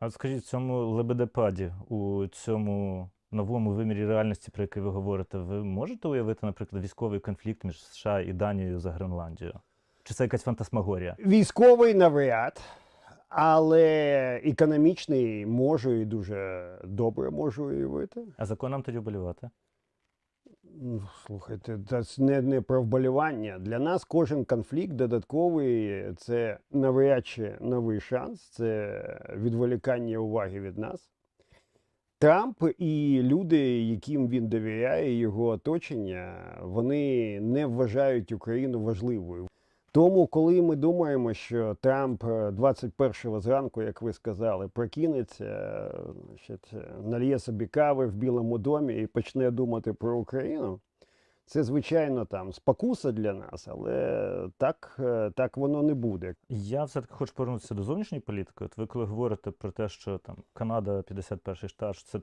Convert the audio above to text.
А от скажіть, в цьому лебедепаді, у цьому новому вимірі реальності, про який ви говорите, ви можете уявити, наприклад, військовий конфлікт між США і Данією за Гренландію? Чи це якась фантасмагорія? Військовий навряд, але економічний можу і дуже добре можу уявити. А законом тоді вболівати? Слухайте, це не, не про вболівання. Для нас кожен конфлікт додатковий це навряд чи новий шанс, це відволікання уваги від нас. Трамп і люди, яким він довіряє, його оточення, вони не вважають Україну важливою. Тому, коли ми думаємо, що Трамп е, 21-го зранку, як ви сказали, прокинеться, е, значить, е, нальє собі кави в Білому домі і почне думати про Україну, це звичайно там спокуса для нас, але так, е, так воно не буде. Я все-таки хочу повернутися до зовнішньої політики. От ви коли говорите про те, що там Канада 51 штат, це